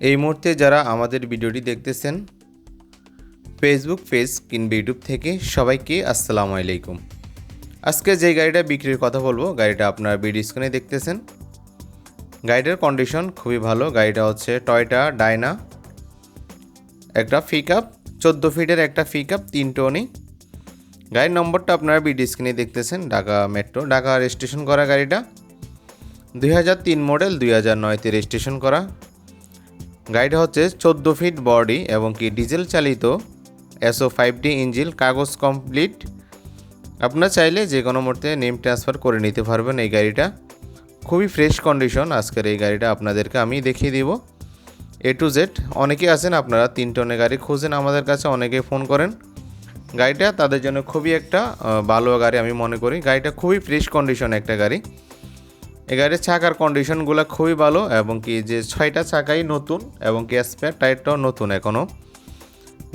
এই মুহূর্তে যারা আমাদের ভিডিওটি দেখতেছেন ফেসবুক পেজ কিংবা ইউটিউব থেকে সবাইকে আসসালামু আলাইকুম। আজকে যে গাড়িটা বিক্রির কথা বলব, গাড়িটা আপনার ভিডিও স্ক্রিনে দেখতেছেন। গাড়িটার কন্ডিশন খুবই ভালো। গাড়িটা হচ্ছে টয়টা ডায়না একটা পিক আপ চোদ্দ ফিটের একটা পিক আপ তিন টনি। গাড়ির নম্বরটা আপনারা বিডি স্ক্রিনে দেখতেছেন, ঢাকা মেট্রো ঢাকা রেজিস্ট্রেশন করা গাড়িটা। দুই হাজার তিন মডেল দুই হাজার নয়তে রেজিস্ট্রেশন করা। গাড়িটা হচ্ছে চোদ্দ ফিট বডি এবং কি ডিজেল চালিত এসও ফাইভ ডি ইঞ্জিল কাগজ কমপ্লিট। আপনারা চাইলে যে কোনো মুহূর্তে নেম ট্রান্সফার করে নিতে পারবেন এই গাড়িটা। খুবই ফ্রেশ কন্ডিশন আজকের এই গাড়িটা আপনাদেরকে আমি দেখিয়ে দিব। এ টু জেড অনেকেই আছেন, আপনারা তিন টনের গাড়ি খুঁজেন আমাদের কাছে, অনেকে ফোন করেন। গাড়িটা তাদের জন্য খুবই একটা ভালো গাড়ি আমি মনে করি। গাড়িটা খুবই ফ্রেশ কন্ডিশন একটা গাড়ি। এই গাড়ির চাকার কন্ডিশনগুলো খুবই ভালো এবং কি যে ছয়টা চাকাই নতুন এবং কি স্পেয়ার টায়ারটাও নতুন এখনও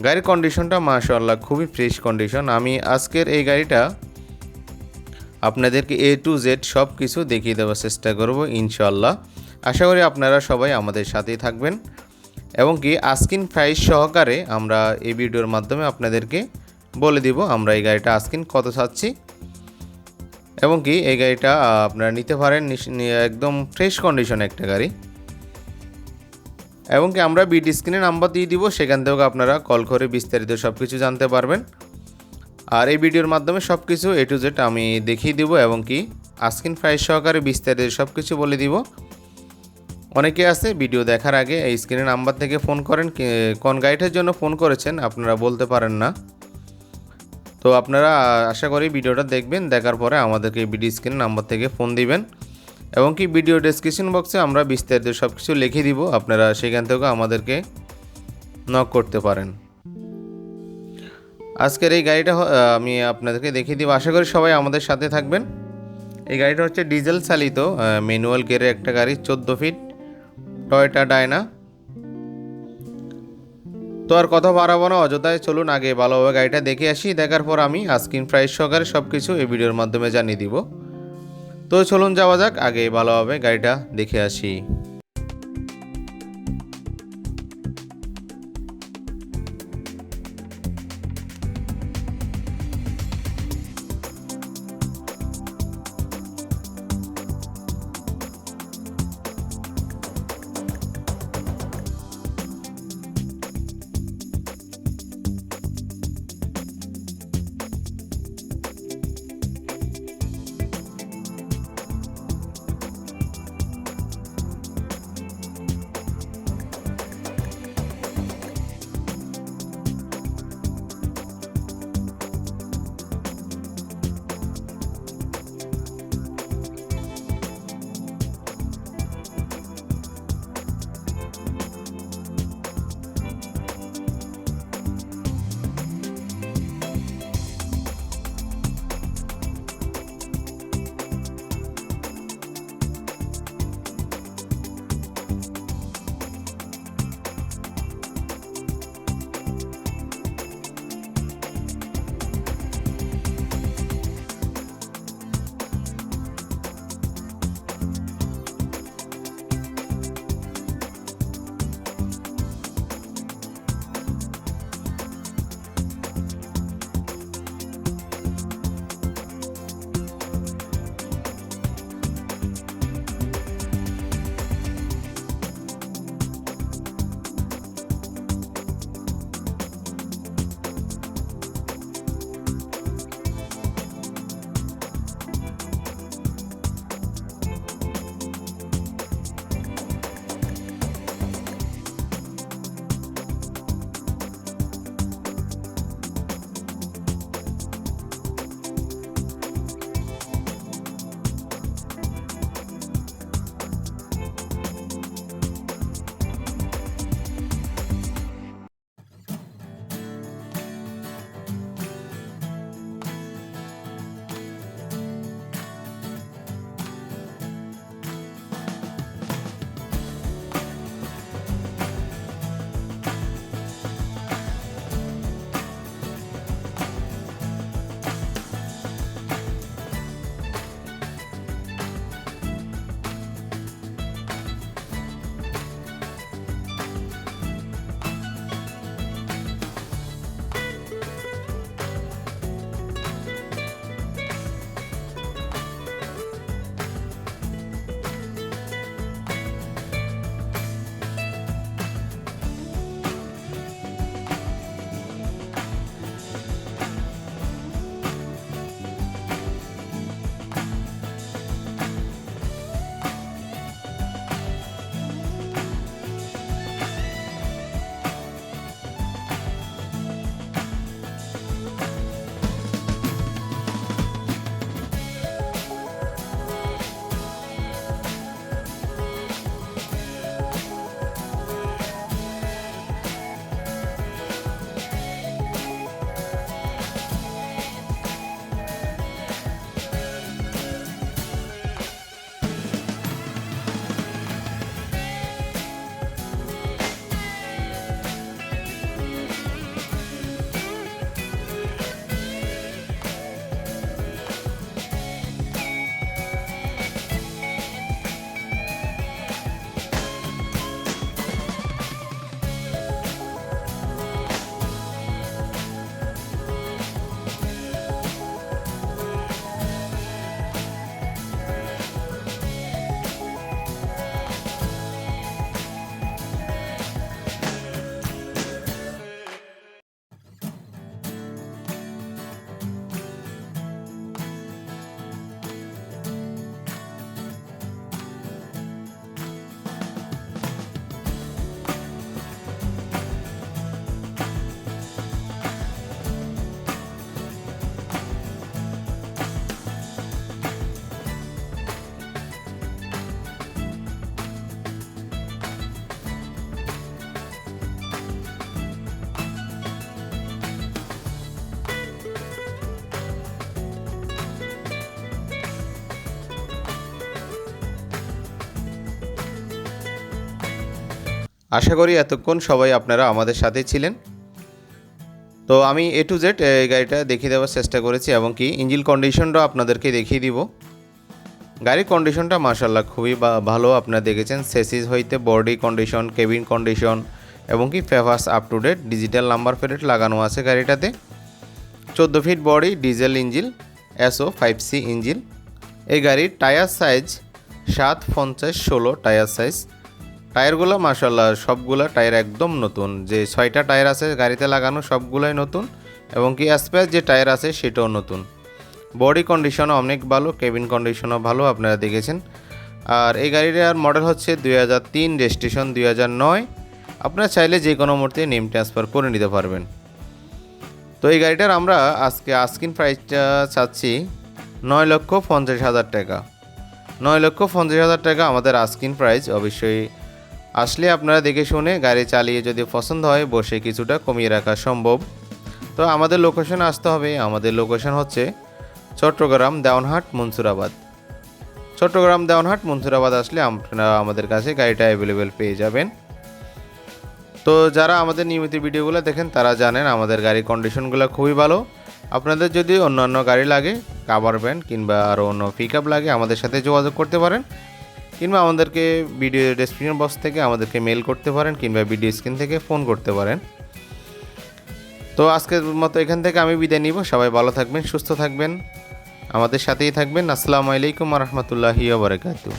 গাড়ির কন্ডিশনটা মাশাআল্লাহ খুবই ফ্রেশ কন্ডিশন আমি আজকের এই গাড়িটা আপনাদেরকে এ টু জেড সব কিছু দেখিয়ে দেওয়ার চেষ্টা করব ইনশাল্লাহ আশা করি আপনারা সবাই আমাদের সাথেই থাকবেন। এবং কি আস্কিন প্রাইস সহকারে আমরা এই ভিডিওর মাধ্যমে আপনাদেরকে বলে দিব আমরা এই গাড়িটা আস্কিন কত চাচ্ছি। এবং কি এই গাড়িটা আপনারা নিতে পারেন একদম ফ্রেশ কন্ডিশন একটা গাড়ি। এবং কি আমরা বিডি স্ক্রিনে নাম্বার দিয়ে দিব, সেখান থেকেও আপনারা কল করে বিস্তারিত সব কিছু জানতে পারবেন। আর এই ভিডিওর মাধ্যমে সব কিছু এ টু জেড আমি দেখিয়ে দিব এবং কি আস্কিন প্রাইস সহকারে বিস্তারিত সব কিছু বলে দিব। অনেকে আছে ভিডিও দেখার আগে এই স্ক্রিনে নাম্বার থেকে ফোন করেন কোন গাড়িটার জন্য ফোন করেছেন আপনারা বলতে পারেন না। তো আপনারা আশা করি ভিডিওটা দেখবেন, দেখার পরে আমাদেরকে ভিডিও স্ক্রিন নাম্বার থেকে ফোন দিবেন। এবং কি ভিডিও ডেসক্রিপশন বক্সে আমরা বিস্তারিত সব কিছু লিখে দিব, আপনারা সেখান থেকেও আমাদেরকে নক করতে পারেন। আজকের এই গাড়িটা আমি আপনাদেরকে দেখিয়ে দিব। আশা করি সবাই আমাদের সাথে থাকবেন। এই গাড়িটা হচ্ছে ডিজেল চালিত ম্যানুয়াল গিয়ারের একটা গাড়ি, চোদ্দ ফিট টয়টা ডায়না তো আর কথা বাড়াবো না অযথায় চলুন আগে ভালোভাবে গাড়িটা দেখে আসি, দেখার পর আমি আস্কিন প্রাইস সহকারে সব কিছু এই ভিডিওর মাধ্যমে জানিয়ে দিব। তো চলুন যাওয়া যাক, আগে ভালোভাবে গাড়িটা দেখে আসি। আশা করি এতক্ষণ সবাই আপনারা আমাদের সাথে ছিলেন। তো আমি এ টু জেড এই গাড়িটা দেখিয়ে দেওয়ার চেষ্টা করেছি এবং কি ইঞ্জিন কন্ডিশনটাও আপনাদেরকে দেখিয়ে দিব। গাড়ির কন্ডিশনটা মার্শাল্লাহ খুবই ভালো, আপনারা দেখেছেন, সেসিস হইতে বডি কন্ডিশন কেবিন কন্ডিশন এবং কি papers up to date digital number plate লাগানো আছে গাড়িটাতে। চোদ্দ feet body diesel engine SO five C engine এই গাড়ির টায়ার সাইজ সাত, পঞ্চাশ, ষোলো টায়ার সাইজ টায়ারগুলো মাসাল্লাহ সবগুলা টায়ার একদম নতুন। যে ছয়টা টায়ার আছে গাড়িতে লাগানো, সবগুলাই নতুন এবং কি অ্যাসপেস যে টায়ার আছে সেটাও নতুন। বডি কন্ডিশনও অনেক ভালো, কেবিন কন্ডিশনও ভালো, আপনারা দেখেছেন। আর এই গাড়িটার মডেল হচ্ছে দুই হাজার তিন, রেজিস্ট্রেশন দুই হাজার নয়। আপনারা চাইলে যে কোনো মুহূর্তে নেম ট্রান্সফার করে নিতে পারবেন। তো এই গাড়িটার আমরা আজকে আস্কিন প্রাইসটা চাচ্ছি নয় লক্ষ পঞ্চাশ হাজার টাকা। নয় লক্ষ পঞ্চাশ হাজার টাকা আমাদের আস্কিন প্রাইস অবশ্যই আসলে আপনারা দেখে শুনে গাড়ি চালিয়ে যদি পছন্দ হয়, বসে কিছুটা কমিয়ে রাখা সম্ভব। তো আমাদের লোকেশন আসতে হবে। আমাদের লোকেশন হচ্ছে চট্টগ্রাম দেওয়ানহাট মনসুরাবাদ। চট্টগ্রাম দেওয়ানহাট মনসুরাবাদ আসলে আপনারা আমাদের কাছে গাড়িটা অ্যাভেলেবেল পেয়ে যাবেন। তো যারা আমাদের নিয়মিত ভিডিওগুলো দেখেন, তারা জানেন আমাদের গাড়ির কন্ডিশনগুলো খুবই ভালো। আপনাদের যদি অন্যান্য গাড়ি লাগে কাভার ভ্যান কিংবা আরও অন্য পিক লাগে, আমাদের সাথে যোগাযোগ করতে পারেন। কিংবা আমাদেরকে ভিডিও ডেসক্রিপশন বক্স থেকে আমাদেরকে মেল করতে পারেন কিংবা ভিডিও স্ক্রিন থেকে ফোন করতে পারেন। তো আজকের মতো এখান থেকে আমি বিদায় নিব। সবাই ভালো থাকবেন, সুস্থ থাকবেন। আমাদের সাথেই থাকবেন। আসসালামু আলাইকুম রহমতুল্লাহি বারকাতু